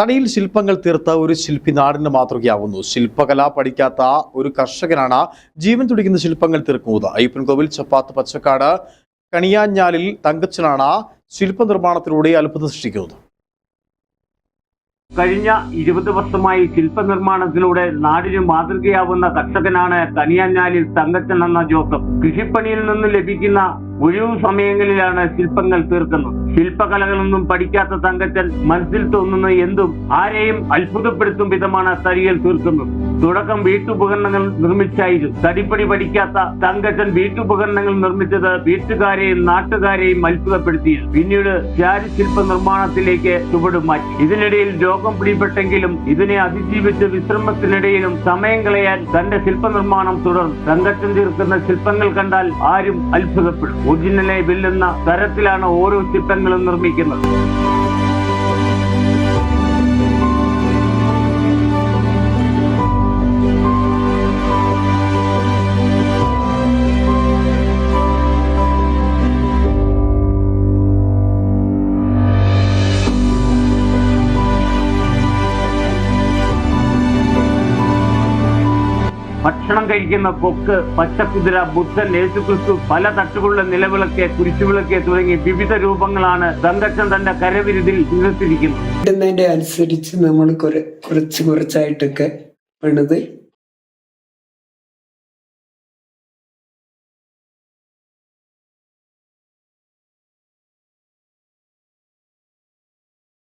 തടിയിൽ ശില്പങ്ങൾ തീർത്ത ഒരു ശില്പി നാടിന് മാതൃകയാവുന്നു. ശില്പകല പഠിക്കാത്ത ഒരു കർഷകനാണ് ജീവൻ തുടിക്കുന്ന ശില്പങ്ങൾ തീർക്കുന്നത്. അയ്യപ്പൻകോവിൽ ചപ്പാത്ത് പച്ചക്കാട് കണിയാഞ്ഞാലിൽ തങ്കച്ചനാണ് ശില്പനിർമ്മാണത്തിലൂടെ അത്ഭുതം സൃഷ്ടിക്കുന്നത്. കഴിഞ്ഞ ഇരുപത് വർഷമായി ശില്പനിർമ്മാണത്തിലൂടെ നാടിന് മാതൃകയാവുന്ന കർഷകനാണ് കണിയാഞ്ഞാലിൽ തങ്കച്ചൻ എന്ന ജോസഫ്. കൃഷിപ്പണിയിൽ നിന്ന് ലഭിക്കുന്ന ഒഴിവു സമയങ്ങളിലാണ് ശില്പങ്ങൾ തീർക്കുന്നത്. ശില്പകലകളൊന്നും പഠിക്കാത്ത തങ്കച്ചൻ മനസ്സിൽ തോന്നുന്ന എന്തും ആരെയും അത്ഭുതപ്പെടുത്തും വിധമാണ് തടിയിൽ തീർക്കുന്നത്. തുടക്കം വീട്ടുപകരണങ്ങൾ നിർമ്മിച്ചായിരുന്നു. തടിപ്പണി പഠിക്കാത്ത തങ്കച്ചൻ വീട്ടുപകരണങ്ങൾ നിർമ്മിച്ചത് വീട്ടുകാരെയും നാട്ടുകാരെയും അത്ഭുതപ്പെടുത്തിയിരുന്നു പിന്നീട് ശില്പ നിർമ്മാണത്തിലേക്ക് ചുവടുമാറ്റി ഇതിനിടയിൽ രോഗം പിടിപെട്ടെങ്കിലും ഇതിനെ അതിജീവിച്ച് വിശ്രമത്തിനിടയിലും സമയം കളയാൻ തന്റെ ശില്പനിർമ്മാണം തുടർന്നു തങ്കച്ചൻ തീർക്കുന്ന ശില്പങ്ങൾ കണ്ടാൽ ആരും അത്ഭുതപ്പെടും. ഒറിജിനലെ വെല്ലുന്ന തരത്തിലാണ് ഓരോ ശില്പങ്ങളും നിർമ്മിക്കുന്നത്. ഭക്ഷണം കഴിക്കുന്ന കൊക്ക് പച്ചക്കുതിര ബുദ്ധൻ യേശുക്രിസ്തു പല തട്ടുകളുടെ നിലവിളക്ക് കുരിശുവിളക്ക് തുടങ്ങി വിവിധ രൂപങ്ങളാണ് ദന്തക്ഷൻ തന്റെ കരവിരുതിൽ നിരത്തിരിക്കുന്നത് അനുസരിച്ച് നമ്മൾ കുറച്ച് കുറച്ചായിട്ടൊക്കെ പണിത്